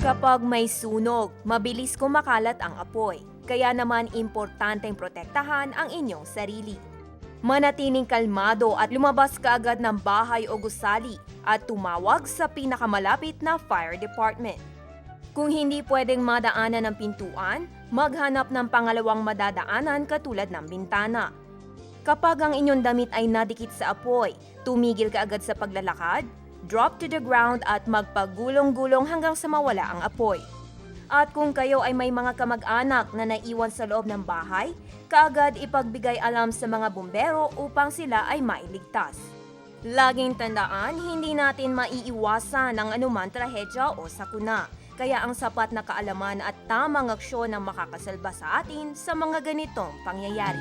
Kapag may sunog, mabilis kumakalat ang apoy. Kaya naman importanteng protektahan ang inyong sarili. Manatiling kalmado at lumabas kaagad ng bahay o gusali at tumawag sa pinakamalapit na fire department. Kung hindi pwedeng madaanan ng pintuan, maghanap ng pangalawang madadaanan katulad ng bintana. Kapag ang inyong damit ay nadikit sa apoy, tumigil ka agad sa paglalakad, drop to the ground at magpagulong-gulong hanggang sa mawala ang apoy. At kung kayo ay may mga kamag-anak na naiwan sa loob ng bahay, kaagad ipagbigay alam sa mga bumbero upang sila ay mailigtas. Laging tandaan, hindi natin maiiwasan ang anuman trahedya o sakuna. Kaya ang sapat na kaalaman at tamang aksyon ang makakasalba sa atin sa mga ganitong pangyayari.